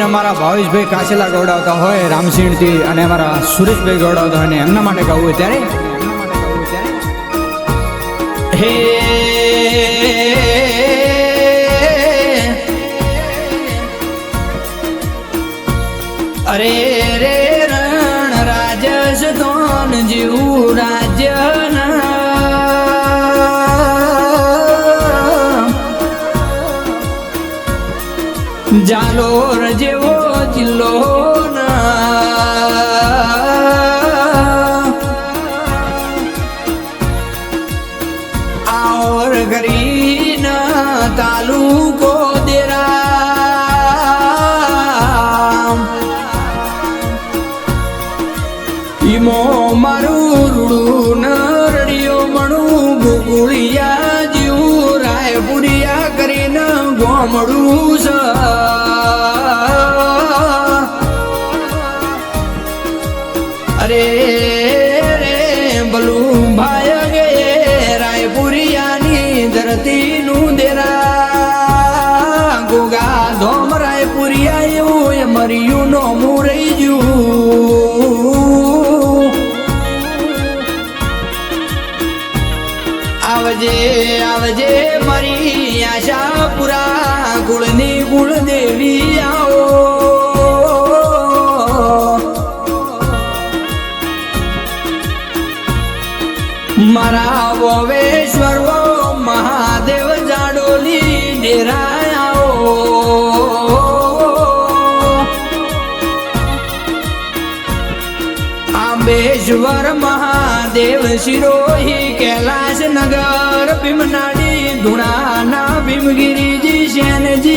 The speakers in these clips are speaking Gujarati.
ને અમારા ભાવેશભાઈ કાચેલા ગૌડાવતા હોય, રામસિંહથી અને અમારા સુરેશભાઈ ગૌડાવતા હોય ને એમના માટે ગાવું હોય ત્યારે? હે જાલોર જેવો જિલ્લો અરે રે બલું ભાય ગે રાયપુરિયાની ધરતીનું દેરા. ગોગા ધોમ રાયપુરિયા એવું એ મર્યું નો મુરઈ જયું. આવજે આવજે મારી આશા પુરા કુળની કુળ દેવી આવો. મારા વવેશ્વર મહાદેવ જાડોલી ડેરાયાઓ આંબેશ્વર મહાદેવ શિરોહી કૈલાસ નગર ભીમનાડી ધુણાના ભીમગીરીજી શેનજીઓ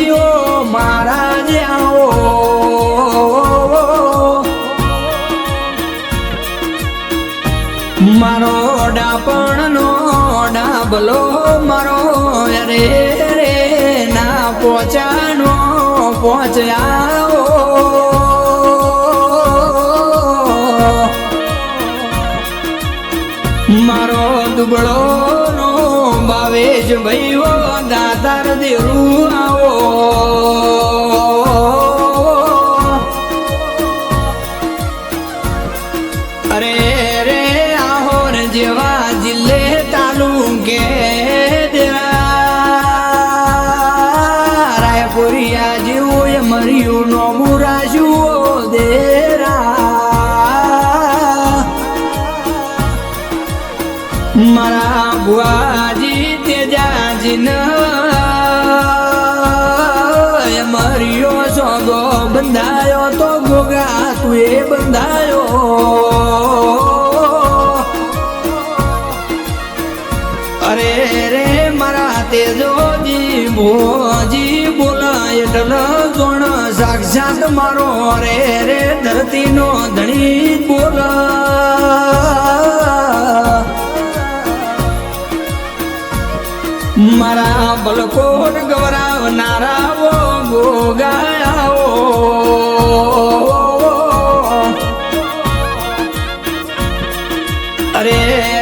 પોચાઓ મારો દુબળો નો બાવેશ ભાઈઓ દાતાર દેવું આવો. અરે મારા બુઆજી તેજાજીન મર્યો સોગો બંધાયો તો ગોગા તું એ બંધાયો. અરે રે મારા તેજોજી ભોજી બોલા એટલ જોણ સાક્ષાત મારો રે રે ધરતીનો ધણી બોલા. મારા બલકોટ ગવરાવનારા વો ગોગાયાઓ. અરે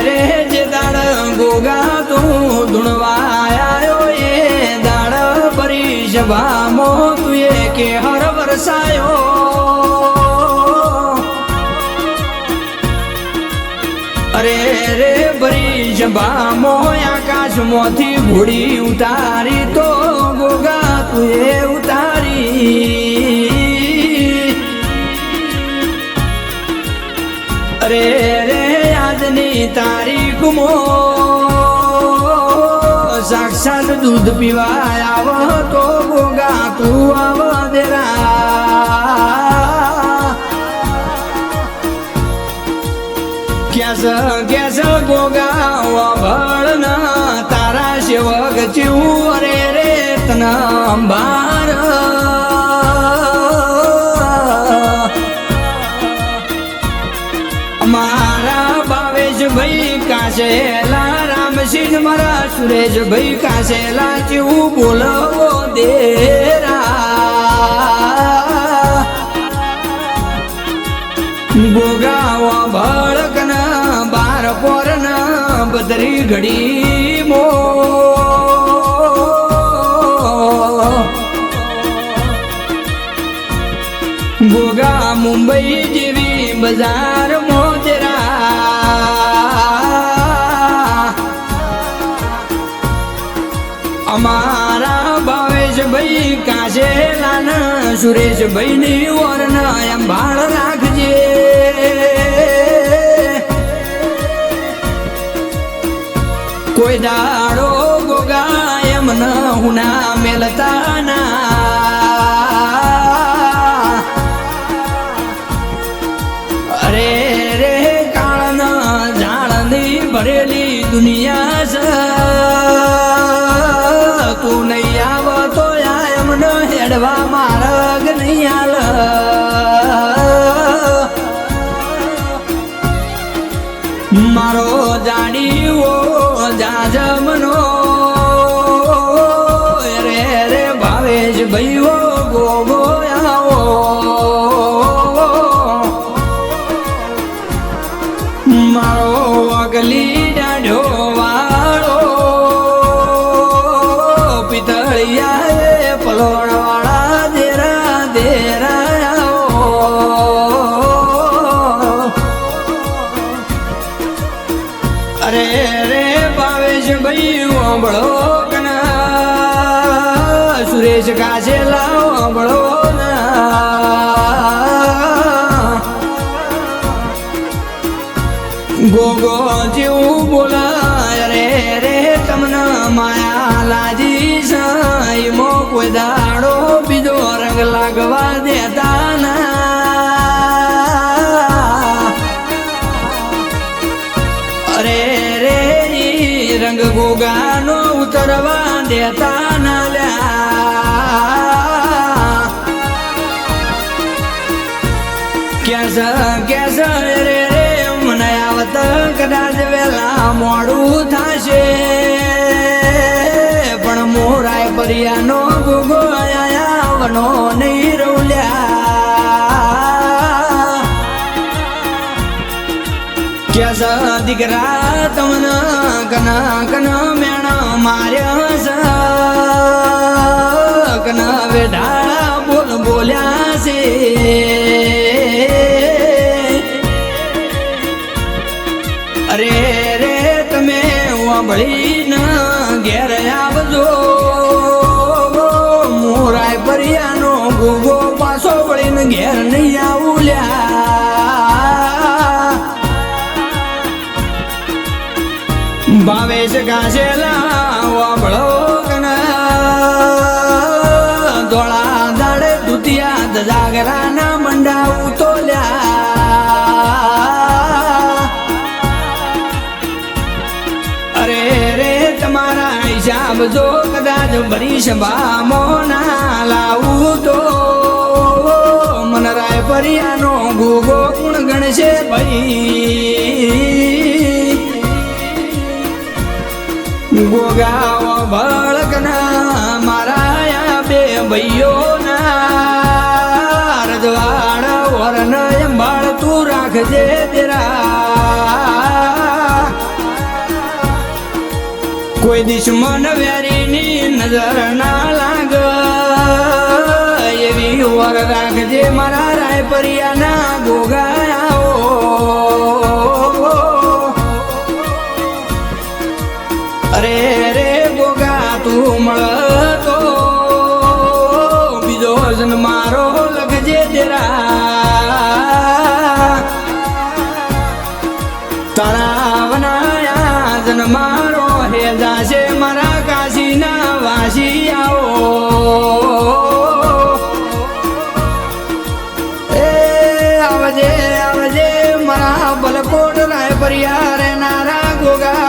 રે જે દાડ ગોગા તું ધૂણવાયો એ દાડ પરી સભામો તું એ કે હર વરસાયો. અરે રે ભરી સભામો આકાશમાંથી ઘોડી ઉતારી તો ગોગા તુએ ઉતારી. અરે રે આજની તારીખમો સાક્ષાત દૂધ પીવા આવ તો ગોગા તું આવ દેરા. કેસ કેસ ગોગા અંબાર. મારા ભાવેશ ભાઈ કાશેલા રામસિંહ મારા સુરેશ ભાઈ કાશેલા ચીવું બોલવો દેરા. ગોગાવા ભળકના બાર પોરના બદરી ઘડી. ઘોઘા મુંબઈ જેવી બજાર મોજરા. અમારા ભાવેશભાઈ કાશેલા ના સુરેશભાઈ ની એમ અંબાળ રાખજે. કોઈ દાડો ગોગા એમ ના હું ભરેલી દુનિયા છે તું નહીં આવ તો એમને હેડવા મારગ નહીં આલ મારો જાડીઓ પિતળિયા પલોણ વાળા દેરા દેરા અરે રે ભાવેશ ભાઈ ઓંબળો કના. સુરેશ કાછેલા ઓંબળો ના. ગોગો જેવું બોલાય ઈ રંગ ગોગાનો ઉતરવા દેતા ના લ્યા કેસ કેસ રે રે મને આવત કદાચ વેલા મોડું થશે. પણ મોરાય પરિયાનો ગુગો આયા વનો દીકરા તમને કના કના મેણા માર્યા કાશેલા વાપળો ધોળા દાડે દુતિયા જાગરાના મંડા ઉતોલ્યા અરે તમારા હિસાબ જો કદાચ ભરી સભામાં મોના લાવું તો મનરાય પરિયાનો ગુગો ગુણ ગણશે ભાઈ. ભળકના મારા બે ભાઈઓના રજવાડ વરણ અંબાળ તું રાખજે તેરા. કોઈ દુશ્મન વેરીની નજર ના લાગ, એવી વર રાખજે મારા રાય પરિયાના ગોગાઓ આવજે આવજે મારા બલકોટ રાય પરિયા રે નારા ગોગા